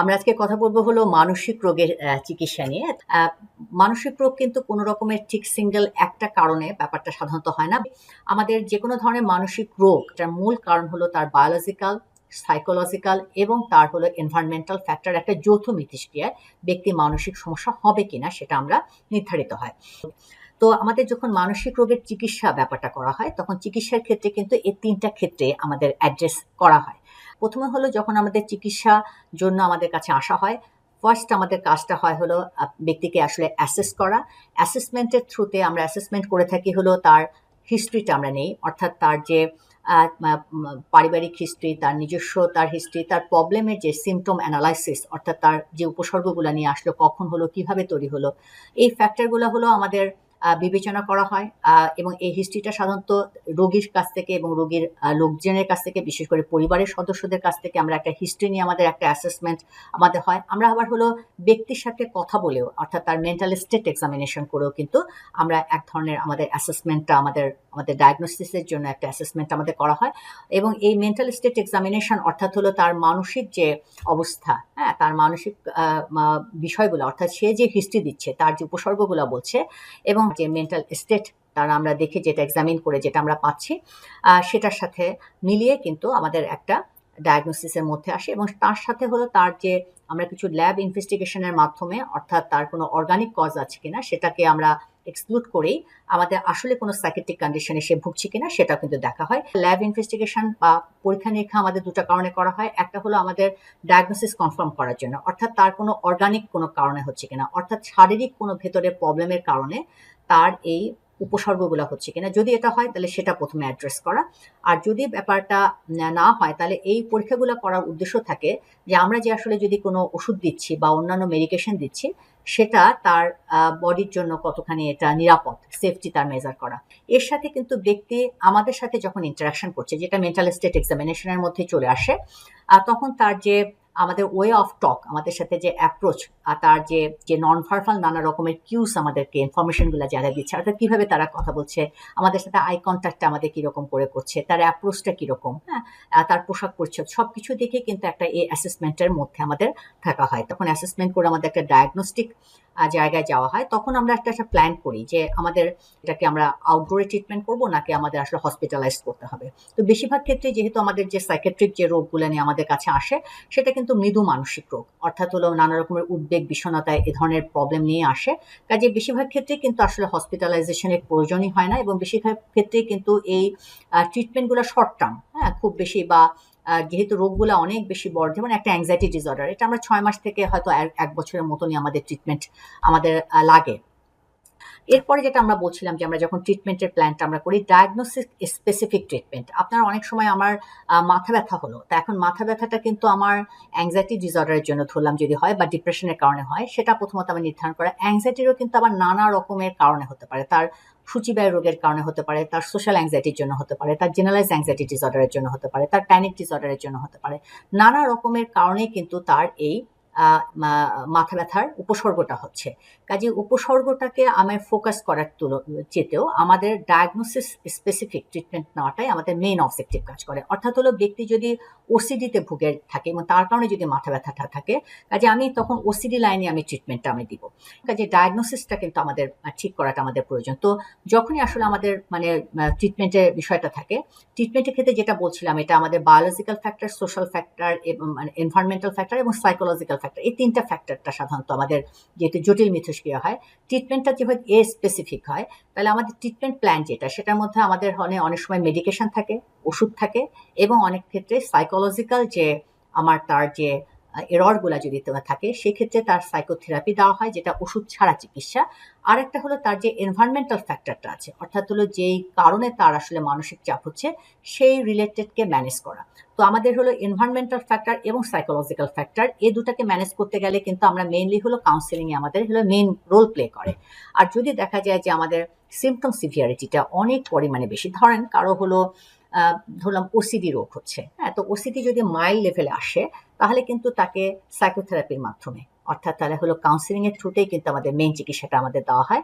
আমরা আজকে কথা বলব হলো মানসিক রোগের চিকিৎসা নিয়ে। মানসিক রোগ কিন্তু কোনো রকমের ঠিক সিঙ্গেল একটা কারণে ব্যাপারটা সাধারণত হয় না। আমাদের যে কোনো ধরনের মানসিক রোগ তার মূল কারণ হলো তার বায়োলজিক্যাল সাইকোলজিক্যাল এবং তার হলো এনভায়রনমেন্টাল ফ্যাক্টর একটা যৌথ মিথস্ক্রিয়ায় ব্যক্তি মানসিক সমস্যা হবে কিনা সেটা আমরা নির্ধারিত হয়। তো আমাদের যখন মানসিক রোগের চিকিৎসা ব্যাপারটা করা হয়, তখন চিকিৎসার ক্ষেত্রে কিন্তু এই তিনটা ক্ষেত্রে আমাদের অ্যাড্রেস করা হয়। প্রথমে হলো যখন আমাদের চিকিৎসা জন্য আমাদের কাছে আসা হয় ফার্স্ট আমাদের কাজটা হয় হলো ব্যক্তিকে আসলে অ্যাসেস করা। অ্যাসেসমেন্টের থ্রুতে আমরা অ্যাসেসমেন্ট করে থাকি হলো তার হিস্ট্রিটা আমরা নেই, অর্থাৎ তার যে পারিবারিক হিস্ট্রি তার নিজস্ব তার হিস্ট্রি তার প্রবলেমের যে সিমটম অ্যানালাইসিস অর্থাৎ তার যে উপসর্গগুলো নিয়ে আসলো, কখন হলো, কীভাবে তৈরি হলো, এই ফ্যাক্টরগুলো হলো আমাদের বিবেচনা করা হয়। এবং এই হিস্ট্রিটা সাধারণত রোগীর কাছ থেকে এবং রোগীর লোকজনের কাছ থেকে, বিশেষ করে পরিবারের সদস্যদের কাছ থেকে আমরা একটা হিস্ট্রি নিয়ে আমাদের একটা অ্যাসেসমেন্ট আমাদের হয়। আমরা আবার হলো ব্যক্তির সাথে কথা বলেও, অর্থাৎ তার মেন্টাল স্টেট এক্সামিনেশন করেও কিন্তু আমরা এক ধরনের আমাদের অ্যাসেসমেন্টটা আমাদের আমাদের ডায়াগনোসিসের জন্য একটা অ্যাসেসমেন্ট আমাদের করা হয়। এবং এই মেন্টাল স্টেট এক্সামিনেশন অর্থাৎ হলো তার মানসিক যে অবস্থা হ্যাঁ তার মানসিক বিষয়গুলো, অর্থাৎ সে যে হিস্ট্রি দিচ্ছে, তার যে উপসর্গগুলো বলছে এবং যে মেন্টাল স্টেট তার আমরা দেখে যেটা এক্সামিন করে যেটা আমরা পাচ্ছি সেটার সাথে মিলিয়ে কিন্তু আমাদের একটা ডায়াগনোসিসের মধ্যে আসে এবং তার সাথে হলো তার যে আমরা কিছু ল্যাব ইনভেস্টিগেশনের মাধ্যমে অর্থাৎ তার কোনো অর্গানিক কজ আছে কিনা, সেটাকে আমরা এক্সক্লুড করেই আমাদের আসলে কোনো সাইকেট্রিক কন্ডিশনে সে ভুগছে কিনা সেটা কিন্তু দেখা হয়। ল্যাব ইনভেস্টিগেশন বা পরীক্ষা নিরীক্ষা আমাদের দুটো কারণে করা হয়। একটা হলো আমাদের ডায়াগনোসিস কনফার্ম করার জন্য, অর্থাৎ তার কোনো অর্গানিক কোনো কারণে হচ্ছে কিনা, অর্থাৎ শারীরিক কোনো ভেতরের প্রবলেমের কারণে তার এই উপসর্গগুলো হচ্ছে কিনা। যদি এটা হয় তাহলে সেটা প্রথমে অ্যাড্রেস করা। আর যদি ব্যাপারটা না হয় তাহলে এই পরীক্ষাগুলো করার উদ্দেশ্য থাকে যে আমরা যে আসলে যদি কোনো ওষুধ দিচ্ছি বা অন্যান্য মেডিকেশন দিচ্ছি সেটা তার বডির জন্য কতখানি এটা নিরাপদ সেফটি তার মেজার করা। এর সাথে কিন্তু ব্যক্তি আমাদের সাথে যখন ইন্টারাকশন করছে, যেটা মেন্টাল স্টেট এক্সামিনেশনের মধ্যে চলে আসে তখন তার যে আমাদের ওয়ে অফ টক আমাদের সাথে যে অ্যাপ্রোচ আর তার যে যে নন ভার্বাল নানা রকমের কিউস আমাদেরকে ইনফরমেশনগুলো যারা দিচ্ছে, অর্থাৎ কীভাবে তারা কথা বলছে, আমাদের সাথে আই কন্ট্যাক্টটা আমাদের কীরকম করে করছে, তার অ্যাপ্রোচটা কীরকম হ্যাঁ? তার পোশাক পরিচ্ছদ সব কিছু দেখে কিন্তু একটা এই অ্যাসেসমেন্টের মধ্যে আমাদের থাকা হয়। তখন অ্যাসেসমেন্ট করে আমাদের একটা ডায়াগনস্টিক জায়গায় যাওয়া হয়, তখন আমরা একটা একটা প্ল্যান করি যে আমাদের এটাকে আমরা আউটডোরে ট্রিটমেন্ট করব নাকি আমাদের আসলে হসপিটালাইজ করতে হবে। তো বেশিরভাগ ক্ষেত্রে যেহেতু আমাদের যে সাইকেট্রিক যে রোগগুলো নিয়ে আমাদের কাছে আসে, সেটা কিন্তু মৃদু মানসিক রোগ। অর্থাৎ হলো নানা রকমের উদ্বেগ বিষণ্ণতায় এ ধরনের প্রবলেম নিয়ে আসে। কাজে বেশিরভাগ ক্ষেত্রে কিন্তু আসলে হসপিটালাইজেশনের প্রয়োজনই হয় না এবং বেশিরভাগ ক্ষেত্রে কিন্তু এই ট্রিটমেন্টগুলো শর্ট টার্ম হ্যাঁ খুব বেশি বা যেহেতু রোগগুলো অনেক বেশি বড়, যেমন একটা অ্যাংজাইটি ডিসঅর্ডার এটা আমরা ছয় মাস থেকে হয়তো এক- বছরের মতনই আমাদের ট্রিটমেন্ট আমাদের লাগে। এরপরে যেটা আমরা বলছিলাম যে আমরা যখন ট্রিটমেন্টের প্ল্যানটা আমরা করি ডায়াগনোসিস স্পেসিফিক ট্রিটমেন্ট আপনার অনেক সময় আমার মাথা ব্যথা হলো। তা এখন মাথা ব্যথাটা কিন্তু আমার অ্যাংজাইটি ডিসঅর্ডারের জন্য ধরলাম যদি হয় বা ডিপ্রেশনের কারণে হয়, সেটা প্রথমত আমি নির্ধারণ করা। অ্যাংজাইটিরও কিন্তু আবার নানা রকমের কারণে হতে পারে। তার সূচিবায়ু রোগের কারণে হতে পারে, তার সোশ্যাল অ্যাংজাইটির জন্য হতে পারে, তার জেনারেলাইজ অ্যাংজাইটি ডিসঅর্ডারের জন্য হতে পারে, তার প্যানিক ডিসঅর্ডারের জন্য হতে পারে। নানা রকমের কারণে কিন্তু তার এই মাথা ব্যথার উপসর্গটা হচ্ছে। কাজে উপসর্গটাকে আমার ফোকাস করার তুল, চেতেও আমাদের ডায়াগনোসিস স্পেসিফিক ট্রিটমেন্ট নেওয়াটাই আমাদের মেইন অবজেক্টিভ কাজ করে। অর্থাৎ হলো ব্যক্তি যদি ওসিডিতে ভুগে থাকে এবং তার কারণে যদি মাথা ব্যথাটা থাকে, কাজে আমি তখন ওসিডি লাইনে আমি ট্রিটমেন্টটা আমি দিব। কাজে ডায়াগনোসিসটা কিন্তু আমাদের ঠিক করাটা আমাদের প্রয়োজন। তো যখনই আসলে আমাদের মানে ট্রিটমেন্টের বিষয়টা থাকে ট্রিটমেন্টের ক্ষেত্রে যেটা বলছিলাম, এটা আমাদের বায়োলজিক্যাল ফ্যাক্টর সোশ্যাল ফ্যাক্টর মানে এনভায়রনমেন্টাল ফ্যাক্টর এবং সাইকোলজিক্যাল ফ্যাক্টর এই তিনটা ফ্যাক্টরটা সাধারণত আমাদের যেহেতু জটিল মিথস্ক্রিয়া হয় ট্রিটমেন্টটা যেহেতু এ স্পেসিফিক হয়। তাহলে আমাদের ট্রিটমেন্ট প্ল্যান যেটা, সেটার মধ্যে আমাদের অনেক অনেক সময় মেডিকেশন থাকে, ওষুধ থাকে এবং অনেক ক্ষেত্রে সাইকোলজিক্যাল যে আমার তার যে এররগুলা যদি তোমার থাকে, সেক্ষেত্রে তার সাইকোথেরাপি দেওয়া হয়, যেটা ওষুধ ছাড়া চিকিৎসা। আর একটা হলো তার যে এনভায়রনমেন্টাল ফ্যাক্টরটা আছে, অর্থাৎ হলো যেই কারণে তার আসলে মানসিক চাপ হচ্ছে, সেই রিলেটেডকে ম্যানেজ করা। তো আমাদের হলো এনভায়রনমেন্টাল ফ্যাক্টর এবং সাইকোলজিক্যাল ফ্যাক্টর এই দুটাকে ম্যানেজ করতে গেলে কিন্তু আমরা মেইনলি হলো কাউন্সেলিংয়ে আমাদের হলো মেইন রোল প্লে করে। আর যদি দেখা যায় যে আমাদের সিমটম সিভিয়ারিটিটা অনেক পরিমাণে বেশি, ধরেন কারও হলো ধরলাম ওসিডি রোগ হচ্ছে হ্যাঁ তো ওসিডি যদি মাইল্ড লেভেলে আসে তাহলে কিন্তু তাকে সাইকোথেরাপির মাধ্যমে, অর্থাৎ তাহলে হলো কাউন্সিলিং এর থ্রুতেই কিন্তু আমাদের মেন চিকিৎসাটা আমাদের দেওয়া হয়।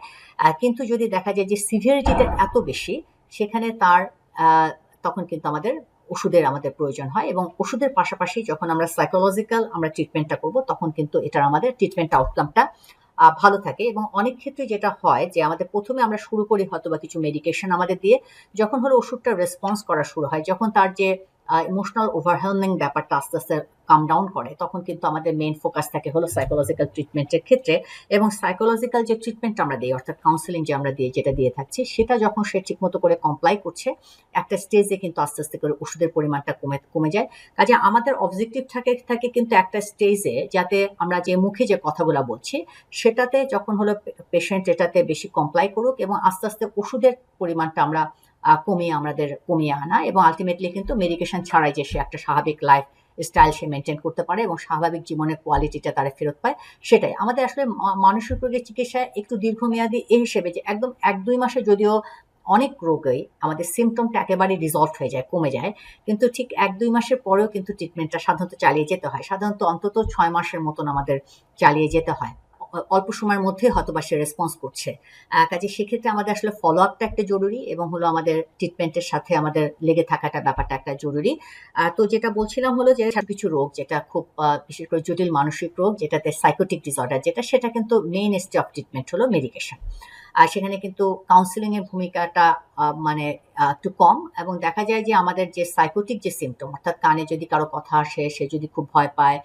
কিন্তু যদি দেখা যায় যে সিভিয়ারিটিটা এত বেশি, সেখানে তার তখন কিন্তু আমাদের ওষুধের আমাদের প্রয়োজন হয় এবং ওষুধের পাশাপাশি যখন আমরা সাইকোলজিক্যাল আমরা ট্রিটমেন্টটা করব, তখন কিন্তু এটার আমাদের ট্রিটমেন্ট আউটকামটা ভালো থাকে এবং অনেক ক্ষেত্রে যেটা হয় যে আমাদের প্রথমে আমরা শুরু করি হয়তো বা কিছু মেডিকেশন আমাদের দিয়ে, যখন হলো ওষুধটা রেসপন্স করা শুরু হয়, যখন তার যে ইমোশনাল ওভারহেলমিং ব্যাপারটা আস্তে আস্তে কাম ডাউন করে, তখন কিন্তু আমাদের মেইন ফোকাস থাকে হলো সাইকোলজিক্যাল ট্রিটমেন্টের ক্ষেত্রে এবং সাইকোলজিক্যাল যে ট্রিটমেন্ট আমরা দিই, অর্থাৎ কাউন্সিলিং যে আমরা দিই, যেটা দিয়ে থাকছি, সেটা যখন সে ঠিকমতো করে কমপ্লাই করছে, একটা স্টেজে কিন্তু আস্তে আস্তে করে ওষুধের পরিমাণটা কমে কমে যায়। কাজে আমাদের অবজেক্টিভ থাকে থাকে কিন্তু একটা স্টেজে যাতে আমরা যে মুখে যে কথাগুলো বলছি, সেটাতে যখন হলো পেশেন্ট এটাতে বেশি কমপ্লাই করুক এবং আস্তে আস্তে ওষুধের পরিমাণটা আমরা কমিয়ে আমাদের কমিয়ে আনা এবং আলটিমেটলি কিন্তু মেডিকেশন ছাড়াই যে সে একটা স্বাভাবিক লাইফ স্টাইল সে মেনটেন করতে পারে এবং স্বাভাবিক জীবনের কোয়ালিটিটা তারা ফেরত পায়, সেটাই। আমাদের আসলে মানসিক রোগের চিকিৎসায় একটু দীর্ঘমেয়াদী এই হিসেবে যে একদম এক দুই মাসে যদিও অনেক রোগেই আমাদের সিমটমটা একেবারে রিজলভ হয়ে যায়, কমে যায়, কিন্তু ঠিক এক দুই মাসের পরেও কিন্তু ট্রিটমেন্টটা সাধারণত চালিয়ে যেতে হয়। সাধারণত অন্তত ছয় মাসের মতন আমাদের চালিয়ে যেতে হয়। অল্প সময়ের মধ্যে হয়তো বা সে রেসপন্স করছে। কাজে সেক্ষেত্রে আমাদের আসলে ফলো আপটা একটা জরুরি এবং হলো আমাদের ট্রিটমেন্টের সাথে আমাদের লেগে থাকাটা ব্যাপারটা একটা জরুরি। তো যেটা বলছিলাম হলো যে কিছু রোগ যেটা খুব বিশেষ করে জটিল মানসিক রোগ যেটাতে সাইকোটিক ডিসঅর্ডার যেটা সেটা কিন্তু মেইন স্টে অফ ট্রিটমেন্ট হলো মেডিকেশন আর সেখানে কিন্তু কাউন্সিলিং এর ভূমিকাটা মানে একটু কম এবং দেখা যায় যে আমাদের যে সাইকোটিক যে সিমটম অর্থাৎ কানে যদি কারও কথা আসে, সে যদি খুব ভয় পায়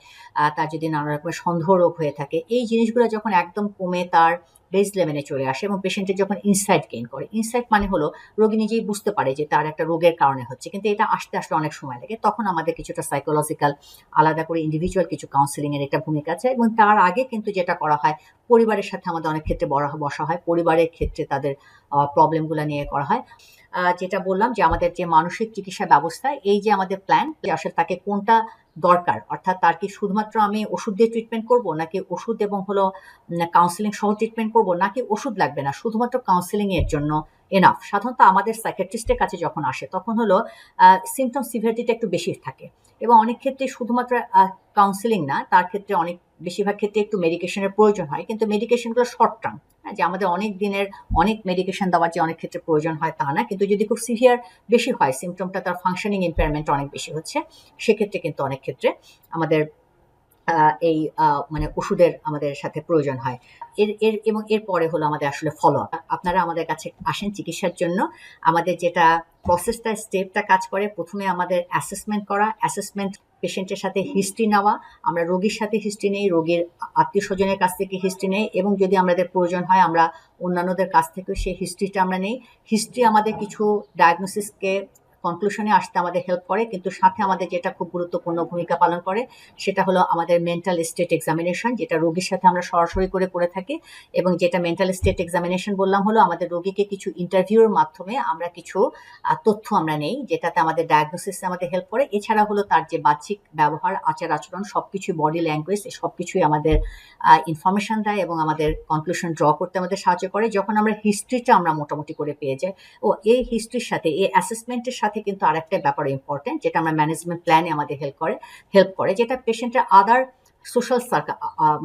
তার যদি নানা রকমের সন্দেহ রোগ হয়ে থাকে, এই জিনিসগুলো যখন একদম কমে তার বেস লেভেলে চলে আসে এবং পেশেন্টের যখন ইনসাইট গেইন করে। ইনসাইট মানে হলো রোগী নিজেই বুঝতে পারে যে তার একটা রোগের কারণে হচ্ছে, কিন্তু এটা আসতে আসতে অনেক সময় লাগে। তখন আমাদের কিছুটা সাইকোলজিক্যাল আলাদা করে ইন্ডিভিজুয়াল কিছু কাউন্সিলিং এর একটা ভূমিকা আছে এবং তার আগে কিন্তু যেটা করা হয়, পরিবারের সাথে আমাদের অনেক ক্ষেত্রে বড়, বসা হয়। পরিবারের ক্ষেত্রে তাদের প্রবলেমগুলো নিয়ে করা হয়। যেটা বললাম যে আমাদের যে মানসিক চিকিৎসা ব্যবস্থা, এই যে আমাদের প্ল্যান আসলে তাকে কোনটা দরকার। অর্থাৎ তার কি শুধুমাত্র আমি ওষুধ দিয়ে ট্রিটমেন্ট করব, নাকি ওষুধ এবং হলো কাউন্সিলিং সহ ট্রিটমেন্ট করব, নাকি ওষুধ লাগবে না? শুধুমাত্র কাউন্সিলিং এর জন্য এনাফ সাধারণত আমাদের সাইকেট্রিস্টের কাছে যখন আসে, তখন হলো সিমটম সিভিয়ারিটিটা একটু বেশি থাকে। এবং অনেক ক্ষেত্রে শুধুমাত্র কাউন্সিলিং না, তার ক্ষেত্রে অনেক, বেশিরভাগ ক্ষেত্রে একটু মেডিকেশনের প্রয়োজন হয়। কিন্তু মেডিকেশনগুলো শর্ট টার্ম যে আমাদের অনেক দিনের, অনেক মেডিকেশন দেওয়ার যে অনেক ক্ষেত্রে প্রয়োজন হয় তা না। কিন্তু যদি খুব সিভিয়ার বেশি হয় সিমটমটা তার ফাংশনিং ইম্পেয়ারমেন্ট অনেক বেশি হচ্ছে, সেক্ষেত্রে কিন্তু অনেক ক্ষেত্রে আমাদের এই মানে ওষুধের আমাদের সাথে প্রয়োজন হয়। এর এর, এবং এরপরে হলো আমাদের আসলে ফলো আপ আপনারা আমাদের কাছে আসেন চিকিৎসার জন্য। আমাদের যেটা প্রসেসটা স্টেপটা কাজ করে, প্রথমে আমাদের অ্যাসেসমেন্ট করা অ্যাসেসমেন্ট পেশেন্টের সাথে হিস্ট্রি নেওয়া। আমরা রোগীর সাথে হিস্ট্রি নেই, রোগীর আত্মীয় স্বজনের কাছ থেকে হিস্ট্রি নেই, এবং যদি আমাদের প্রয়োজন হয়, আমরা অন্যান্যদের কাছ থেকেও সেই হিস্ট্রিটা আমরা নেই। হিস্ট্রি আমাদের কিছু ডায়াগনোসিসকে কনক্লুশনে আসতে আমাদের হেল্প করে, কিন্তু সাথে আমাদের যেটা খুব গুরুত্বপূর্ণ ভূমিকা পালন করে, সেটা হলো আমাদের মেন্টাল স্টেট এক্সামিনেশন যেটা রোগীর সাথে আমরা সরাসরি করে করে থাকি, এবং যেটা মেন্টাল স্টেট এক্সামিনেশন বললাম হলো আমাদের রোগীকে কিছু ইন্টারভিউর মাধ্যমে আমরা কিছু তথ্য আমরা নেই, যেটাতে আমাদের ডায়াগনোসিসে আমাদের হেল্প করে। এছাড়া হলো তার যে বাহ্যিক ব্যবহার, আচার আচরণ, সবকিছু বডি ল্যাঙ্গুয়েজ সব কিছুই আমাদের ইনফরমেশন দেয় এবং আমাদের কনক্লুশন ড্র করতে আমাদের সাহায্য করে। যখন আমরা হিস্ট্রিটা আমরা মোটামুটি করে পেয়ে যাই, ও এই হিস্ট্রির সাথে, এই অ্যাসেসমেন্টের সাথে সাথে কিন্তু আরেকটা ব্যাপার ইম্পর্টেন্ট যেটা আমরা ম্যানেজমেন্ট প্ল্যানে আমাদের হেল্প করে হেল্প করে, যেটা পেশেন্টের আদার সোশ্যাল সার্কা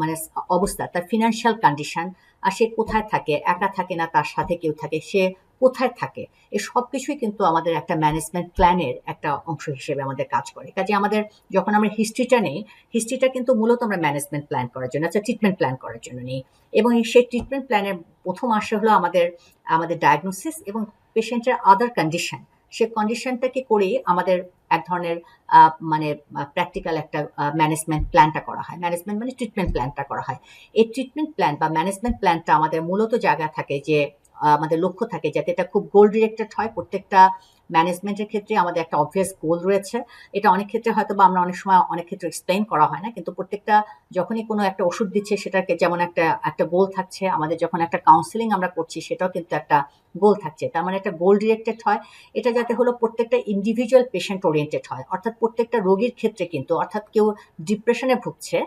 মানে অবস্থা, তার ফিনান্সিয়াল কন্ডিশন আর সে কোথায় থাকে, একা থাকে না, তার সাথে কেউ থাকে, সে কোথায় থাকে এই সব কিছুই কিন্তু আমাদের একটা ম্যানেজমেন্ট প্ল্যানের একটা অংশ হিসেবে আমাদের কাজ করে। কাজে আমাদের যখন আমরা হিস্ট্রিটা নেই হিস্ট্রিটা কিন্তু মূলত আমরা ম্যানেজমেন্ট প্ল্যান করার জন্য আচ্ছা ট্রিটমেন্ট প্ল্যান করার জন্য নেই। এবং সেই ট্রিটমেন্ট প্ল্যানের প্রথম আসে হলো আমাদের আমাদের ডায়াগনোসিস এবং পেশেন্টের আদার কন্ডিশন সে কন্ডিশনটাকে করেই আমাদের এক ধরনের মানে প্র্যাকটিক্যাল একটা ম্যানেজমেন্ট প্ল্যানটা করা হয়। ম্যানেজমেন্ট মানে ট্রিটমেন্ট প্ল্যানটা করা হয়। এই ট্রিটমেন্ট প্ল্যান বা ম্যানেজমেন্ট প্ল্যানটা আমাদের মূলত জায়গা থাকে যে আমাদের লক্ষ্য থাকে যাতে এটা খুব গোল ডিরেক্টেড হয়। প্রত্যেকটা ম্যানেজমেন্টের ক্ষেত্রে আমাদের একটা অবভিয়াস গোল রয়েছে। এটা অনেক ক্ষেত্রে হয়তো বা আমরা অনেক সময় অনেক ক্ষেত্রে এক্সপ্লেন করা হয় না, কিন্তু প্রত্যেকটা যখনই কোনো একটা ওষুধ দিচ্ছে, সেটাকে যেমন একটা একটা গোল থাকছে, আমাদের যখন একটা কাউন্সিলিং আমরা করছি, সেটাও কিন্তু একটা গোল থাকছে, তার মানে একটা গোল ডিরেক্টেড হয়, এটা যাতে হলো প্রত্যেকটা ইন্ডিভিজুয়াল পেশেন্ট ওরিয়েন্টেড হয়, অর্থাৎ প্রত্যেকটা রোগীর ক্ষেত্রে কিন্তু, অর্থাৎ কেউ ডিপ্রেশনে ভুগছে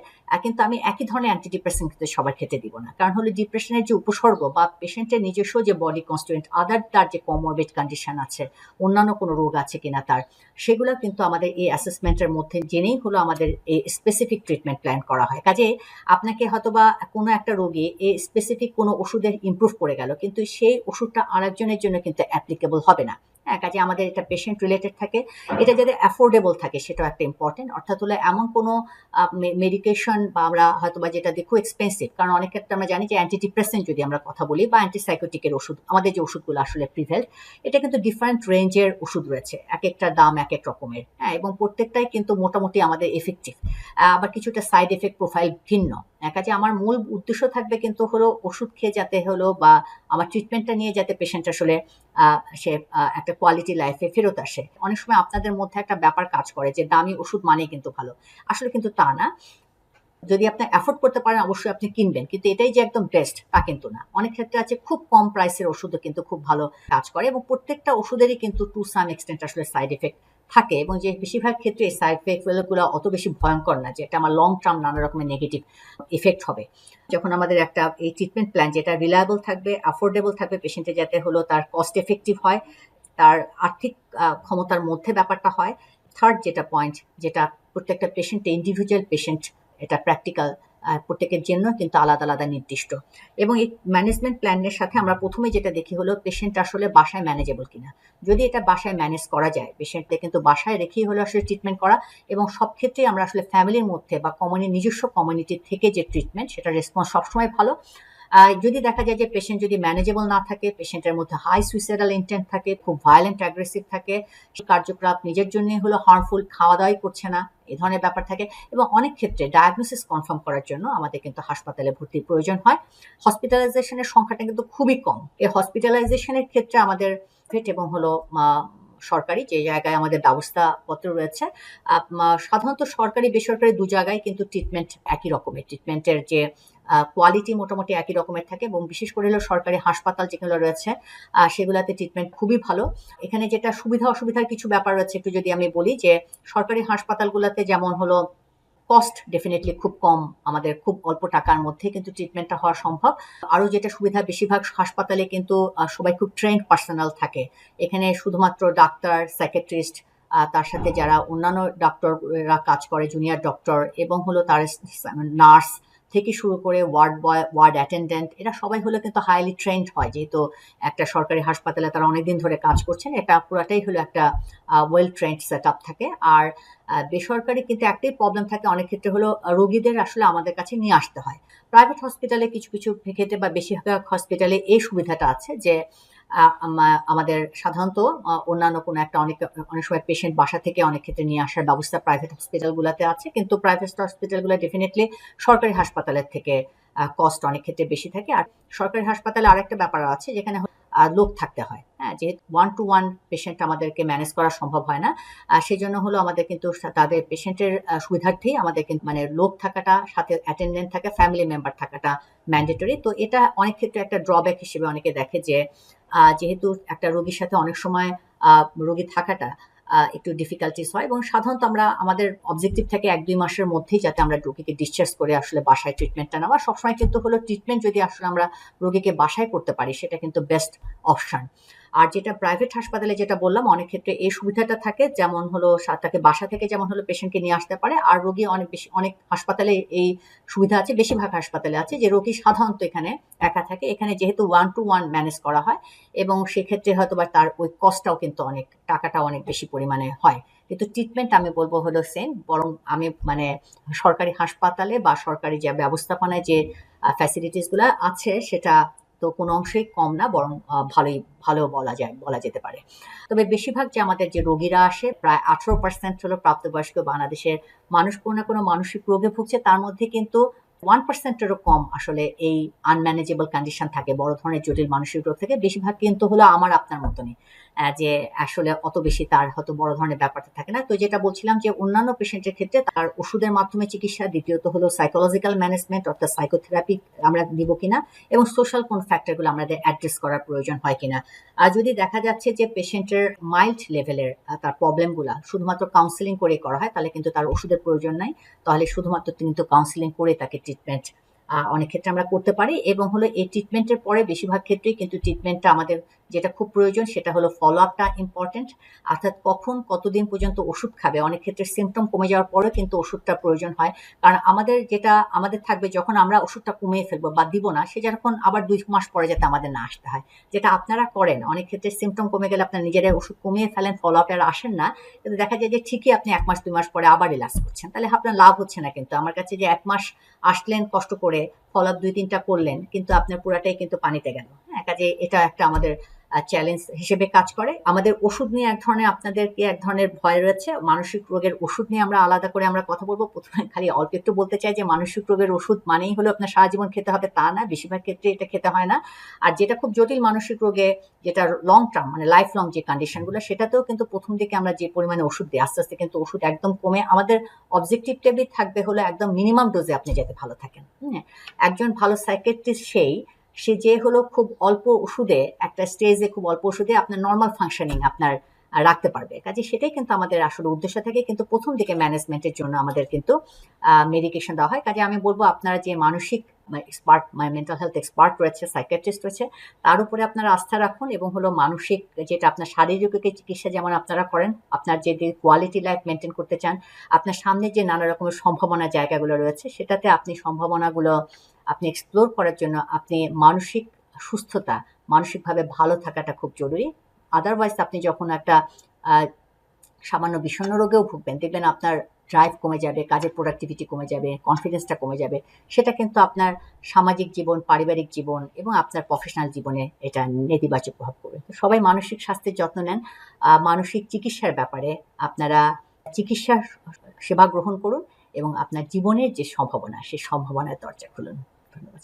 কিন্তু আমি একই ধরনের অ্যান্টি ডিপ্রেশন কিন্তু সবার ক্ষেত্রে দিব না। কারণ হলো ডিপ্রেশনের যে উপসর্গ বা পেশেন্টের নিজস্ব যে বডি কনস্টুয়েন্ট আদার তার যে কমরবেড কন্ডিশন আছে, অন্যান্য কোনো রোগ আছে কিনা তার, সেগুলো কিন্তু আমাদের এই অ্যাসেসমেন্টের মধ্যে জেনেই হলো আমাদের এই স্পেসিফিক ট্রিটমেন্ট প্ল্যান করা হয়। কাজে আপনাকে হয়তোবা কোনো একটা রোগী এই স্পেসিফিক কোনো ওষুধের ইম্প্রুভ করে গেল, কিন্তু সেই ওষুধটা আরেকজনের জন্য কিন্তু অ্যাপ্লিকেবল হবে না। হ্যাঁ কাজে আমাদের এটা পেশেন্ট রিলেটেড থাকে, এটা যাতে অ্যাফোর্ডেবল থাকে সেটাও একটা ইম্পর্টেন্ট অর্থাৎ হলো এমন কোনো মেডিকেশন বা আমরা হয়তো বা যেটা দেখো এক্সপেন্সিভ কারণ অনেক ক্ষেত্রে আমরা জানি যে অ্যান্টিডিপ্রেসেন্ট যদি আমরা কথা বলি বা অ্যান্টিসাইকোটিকের ওষুধ, আমাদের যে ওষুধগুলো আসলে প্রিভেল এটা কিন্তু ডিফারেন্ট রেঞ্জের ওষুধ রয়েছে, এক একটা দাম, এক এক রকমের। হ্যাঁ এবং প্রত্যেকটাই কিন্তু মোটামুটি আমাদের এফেক্টিভ আবার কিছুটা সাইড এফেক্ট প্রোফাইল ভিন্ন। কাজে আমার মূল উদ্দেশ্য থাকবে কিন্তু হলো ওষুধ খেয়ে যাতে হলো বা আমার ট্রিটমেন্টটা নিয়ে যাতে পেশেন্ট আসলে সে একটা কোয়ালিটি লাইফে ফেরত আসে। অনেক সময় আপনাদের মধ্যে একটা ব্যাপার কাজ করে যে দামি ওষুধ মানে কিন্তু ভালো। আসলে কিন্তু তা না। যদি আপনি অ্যাফোর্ড করতে পারেন, অবশ্যই আপনি কিনবেন। কিন্তু এটাই যে একদম বেস্ট তা কিন্তু না। অনেক ক্ষেত্রে আছে খুব কম প্রাইসের ওষুধও কিন্তু খুব ভালো কাজ করে এবং প্রত্যেকটা ওষুধেরই কিন্তু টু সাম এক্সটেন্ট আসলে সাইড এফেক্ট থাকে এবং যে বেশিরভাগ ক্ষেত্রে এই সাইড এফেক্টগুলো অত বেশি ভয়ঙ্কর না, যে এটা আমার লং টার্ম নানা রকমের নেগেটিভ ইফেক্ট হবে। যখন আমাদের একটা এই ট্রিটমেন্ট প্ল্যান যেটা রিলায়েবল থাকবে অ্যাফোর্ডেবল থাকবে পেশেন্টে যাতে হলো তার কস্ট এফেক্টিভ হয়, তার আর্থিক ক্ষমতার মধ্যে ব্যাপারটা হয় থার্ড যেটা পয়েন্ট যেটা প্রত্যেকটা পেশেন্ট ইন্ডিভিজুয়াল পেশেন্ট এটা প্র্যাকটিক্যাল প্রত্যেকের জন্য কিন্তু আলাদা আলাদা নির্দিষ্ট। এবং এই ম্যানেজমেন্ট প্ল্যানের সাথে আমরা প্রথমে যেটা দেখি হলো পেশেন্ট আসলে বাসায় ম্যানেজেবল কিনা। যদি এটা বাসায় ম্যানেজ করা যায় পেশেন্টকে কিন্তু বাসায় রেখেই হলো আসলে ট্রিটমেন্ট করা এবং সব ক্ষেত্রেই আমরা আসলে ফ্যামিলির মধ্যে বা কমিউনি নিজস্ব কমিউনিটির থেকে যে ট্রিটমেন্ট সেটা রেসপন্স সবসময় ভালো। যদি দেখা যায় যে পেশেন্ট যদি ম্যানেজেবল না থাকে পেশেন্টের মধ্যে হাই সুইসাইডাল ইন্টেন্ট থাকে, খুব ভায়োলেন্ট অ্যাগ্রেসিভ থাকে কার্যকলাপ নিজের জন্যই হলো হার্মফুল খাওয়া দাওয়াই করছে না, এ ধরনের ব্যাপার থাকে এবং অনেক ক্ষেত্রে ডায়াগনোসিস কনফার্ম করার জন্য আমাদের কিন্তু হাসপাতালে ভর্তির প্রয়োজন হয়। হসপিটালাইজেশনের সংখ্যাটা কিন্তু খুবই কম। এই হসপিটালাইজেশনের ক্ষেত্রে আমাদের ফেট এবং হলো সরকারি যে জায়গায় আমাদের ব্যবস্থাপত্র রয়েছে সাধারণত সরকারি, বেসরকারি দু জায়গায় কিন্তু ট্রিটমেন্ট একই রকমের। ট্রিটমেন্টের যে কোয়ালিটি মোটামুটি একই রকমের থাকে এবং বিশেষ করে হলো সরকারি হাসপাতাল যেগুলো রয়েছে সেগুলোতে ট্রিটমেন্ট খুবই ভালো। এখানে যেটা সুবিধা অসুবিধার কিছু ব্যাপার রয়েছে, একটু যদি আমি বলি যে, সরকারি হাসপাতালগুলোতে যেমন হলো কস্ট ডেফিনেটলি খুব কম, আমাদের খুব অল্প টাকার মধ্যে কিন্তু ট্রিটমেন্টটা হওয়া সম্ভব। আরও যেটা সুবিধা, বেশিরভাগ হাসপাতালে কিন্তু সবাই খুব ট্রেন্ড পার্সোনাল থাকে। এখানে শুধুমাত্র ডাক্তার সাইকেট্রিস্ট তার সাথে যারা অন্যান্য ডক্টররা কাজ করে জুনিয়র ডক্টর এবং হলো তার নার্স থেকে শুরু করে ওয়ার্ড বয়, ওয়ার্ড অ্যাটেন্ডেন্ট, এরা সবাই হলো কিন্তু হাইলি ট্রেন্ড হয়। যেহেতু একটা সরকারি হাসপাতালে তারা অনেকদিন ধরে কাজ করছেন, এটা পুরাটাই হলো একটা ওয়েল ট্রেন্ড সেট আপ থাকে। আর বেসরকারি কিন্তু একটাই প্রবলেম থাকে, অনেক ক্ষেত্রে হলো রোগীদের আসলে আমাদের কাছে নিয়ে আসতে হয়। প্রাইভেট হসপিটালে কিছু কিছু ক্ষেত্রে বা বেশিরভাগ হসপিটালে এই সুবিধাটা আছে যে আমাদের সাধারণত অন্যান্য কোনো একটা অনেক অনেক সময় পেশেন্ট বাসা থেকে অনেক ক্ষেত্রে নিয়ে আসার ব্যবস্থা প্রাইভেট হসপিটালগুলোতে আছে। কিন্তু প্রাইভেট হসপিটালগুলো ডেফিনেটলি সরকারি হাসপাতালের থেকে কস্ট অনেক ক্ষেত্রে বেশি থাকে। আর সরকারি হাসপাতালে আরেকটা ব্যাপার আছে, যেখানে লোক থাকতে হয়। হ্যাঁ যেহেতু ওয়ান টু ওয়ান পেশেন্ট আমাদেরকে ম্যানেজ করা সম্ভব হয় না। সেই জন্য হলো আমাদের কিন্তু তাদের পেশেন্টের সুবিধার্থেই আমাদের কিন্তু মানে লোক থাকাটা, সাথে অ্যাটেন্ডেন্ট থাকে ফ্যামিলি মেম্বার থাকাটা ম্যান্ডেটরি তো এটা অনেক ক্ষেত্রে একটা ড্রব্যাক হিসেবে অনেকে দেখে যে যেহেতু একটা রোগীর সাথে অনেক সময় রোগী থাকাটা একটু ডিফিকাল্টিস হয় এবং সাধারণত আমরা, আমাদের অবজেক্টিভ থেকে এক দুই মাসের মধ্যেই যাতে আমরা রোগীকে ডিসচার্জ করে আসলে বাসায় ট্রিটমেন্টটা নেওয়া। সবসময় কিন্তু হলো ট্রিটমেন্ট যদি আসলে আমরা রোগীকে বাসায় করতে পারি, সেটা কিন্তু বেস্ট অপশান আর যেটা প্রাইভেট হাসপাতালে যেটা বললাম, অনেক ক্ষেত্রে এই সুবিধাটা থাকে। যেমন হলো তাকে বাসা থেকে যেমন হলো পেশেন্টকে নিয়ে আসতে পারে, আর রোগী অনেক বেশি, অনেক হাসপাতালে এই সুবিধা আছে, বেশিরভাগ হাসপাতালে আছে, যে রোগী সাধারণত এখানে একা থাকে। এখানে যেহেতু ওয়ান টু ওয়ান ম্যানেজ করা হয়, এবং সেক্ষেত্রে হয়তো বা তার ওই কস্টটাও কিন্তু অনেক, টাকাটাও অনেক বেশি পরিমাণে হয়। কিন্তু ট্রিটমেন্ট আমি বলব হলো সেম বরং আমি মানে সরকারি হাসপাতালে বা সরকারি যে ব্যবস্থাপনায় যে ফ্যাসিলিটিসগুলো আছে, সেটা তো কোনো অংশেই কম না, বরং ভালোই, ভালো বলা যায়, বলা যেতে পারে। তবে বেশিরভাগ যে আমাদের যে রোগীরা আসে, প্রায় আঠেরো পার্সেন্ট হলো প্রাপ্তবয়স্ক বাংলাদেশের মানুষ, কোনো না কোনো মানসিক রোগে ভুগছে, তার মধ্যে কিন্তু ওয়ান পার্সেন্টেরও কম আসলে এই আনম্যানেজেবল কন্ডিশন থাকে, বড় ধরনের জটিল মানসিক রোগ থেকে। বেশিরভাগ কিন্তু হলো আমার, আপনার মতনই। যে আসলে অত বেশি তার হয়তো বড় ধরনের ব্যাপারটা থাকে না। তো যেটা বলছিলাম যে অন্যান্য পেশেন্টের ক্ষেত্রে তার ওষুধের মাধ্যমে চিকিৎসা, দ্বিতীয়ত হলো সাইকোলজিক্যাল ম্যানেজমেন্ট অর্থাৎ সাইকোথেরাপি আমরা দিব কিনা এবং সোশ্যাল কোন ফ্যাক্টরগুলো আমাদের অ্যাড্রেস করার প্রয়োজন হয় কিনা। আর যদি দেখা যাচ্ছে যে পেশেন্টের মাইল্ড লেভেলের তার প্রবলেমগুলো শুধুমাত্র কাউন্সিলিং করে করা হয়, তাহলে কিন্তু তার ওষুধের প্রয়োজন নাই। তাহলে শুধুমাত্র কিন্তু কাউন্সিলিং করে তাকে ট্রিটমেন্ট অনেক ক্ষেত্রে আমরা করতে পারি এবং হলো এই ট্রিটমেন্টের পরে বেশিরভাগ ক্ষেত্রেই কিন্তু ট্রিটমেন্টটা আমাদের যেটা খুব প্রয়োজন সেটা হলো ফলো আপটা ইম্পর্টেন্ট অর্থাৎ কখন কতদিন পর্যন্ত ওষুধ খাবে? অনেক ক্ষেত্রে সিমটম কমে যাওয়ার পরেও কিন্তু ওষুধটা প্রয়োজন হয়। কারণ আমাদের যেটা আমাদের থাকবে যখন আমরা ওষুধটা কমিয়ে ফেলব বা দিব না, সে যখন আবার দুই মাস পরে যাতে আমাদের না আসতে হয়। যেটা আপনারা করেন, অনেক ক্ষেত্রে সিমটম কমে গেলে আপনার নিজেরাই ওষুধ কমিয়ে ফেলেন ফলো আপে আর আসেন না। কিন্তু দেখা যায় যে ঠিকই আপনি এক মাস, দুই মাস পরে আবার রিল্যাক্স করছেন। তাহলে আপনার লাভ হচ্ছে না কিন্তু। আমার কাছে যে এক মাস আসলেন কষ্ট করে ফলো আপ দুই তিনটা করলেন, কিন্তু আপনার পুরাটাই কিন্তু পানিতে গেল। হ্যাঁ কাজে এটা একটা আমাদের চ্যালেঞ্জ হিসেবে কাজ করে। আমাদের ওষুধ নিয়ে এক ধরনের আপনাদেরকে এক ধরনের ভয় রয়েছে। মানসিক রোগের ওষুধ নিয়ে আমরা আলাদা করে আমরা কথা বলব। প্রথমে খালি অল্প একটু বলতে চাই যে, মানসিক রোগের ওষুধ মানেই হলো আপনার সারা জীবন খেতে হবে তা না। বেশিরভাগ ক্ষেত্রে এটা খেতে হয় না। আর যেটা খুব জটিল মানসিক রোগে, যেটা লং টার্ম মানে লাইফ লং যে কন্ডিশনগুলো সেটাতেও কিন্তু প্রথম দিকে আমরা যে পরিমাণে ওষুধ দিই, আস্তে আস্তে কিন্তু ওষুধ একদম কমে। আমাদের অবজেক্টিভটাই থাকবে হলো একদম মিনিমাম ডোজে আপনি যাতে ভালো থাকেন। একজন ভালো সাইকেট্রিস্ট সেই সে যে হলো খুব অল্প ওষুধে, একটা স্টেজে খুব অল্প ওষুধে আপনার নর্মাল ফাংশনিং আপনার রাখতে পারবে। কাজে সেটাই কিন্তু আমাদের আসলে উদ্দেশ্য থাকে। কিন্তু প্রথম দিকে ম্যানেজমেন্টের জন্য আমাদের কিন্তু মেডিকেশন দেওয়া হয়। কাজে আমি বলব আপনারা যে মানসিক এক্সপার্ট মানে মেন্টাল হেলথ এক্সপার্ট রয়েছে সাইকিয়াট্রিস্ট রয়েছে, তার উপরে আপনারা আস্থা রাখুন এবং হলো মানসিক যেটা আপনার শারীরিক চিকিৎসা যেমন আপনারা করেন, আপনার যে কোয়ালিটি লাইফ মেনটেন করতে চান, আপনার সামনে যে নানা রকমের সম্ভাবনা জায়গাগুলো রয়েছে, সেটাতে আপনি সম্ভাবনাগুলো আপনি এক্সপ্লোর করার জন্য আপনি মানসিক সুস্থতা, মানসিকভাবে ভালো থাকাটা খুব জরুরি। আদারওয়াইজ আপনি যখন একটা সামান্য বিষণ্ণ রোগেও ভুগবেন, দেখবেন আপনার ড্রাইভ কমে যাবে, কাজের প্রোডাক্টিভিটি কমে যাবে কনফিডেন্সটা কমে যাবে, সেটা কিন্তু আপনার সামাজিক জীবন, পারিবারিক জীবন এবং আপনার প্রফেশনাল জীবনে এটা নেতিবাচক প্রভাব পড়বে। তো সবাই মানসিক স্বাস্থ্যের যত্ন নেন। মানসিক চিকিৎসার ব্যাপারে আপনারা চিকিৎসা সেবা গ্রহণ করুন এবং আপনার জীবনের যে সম্ভাবনা, সেই সম্ভাবনার দরজা খুলুন। ধন্যবাদ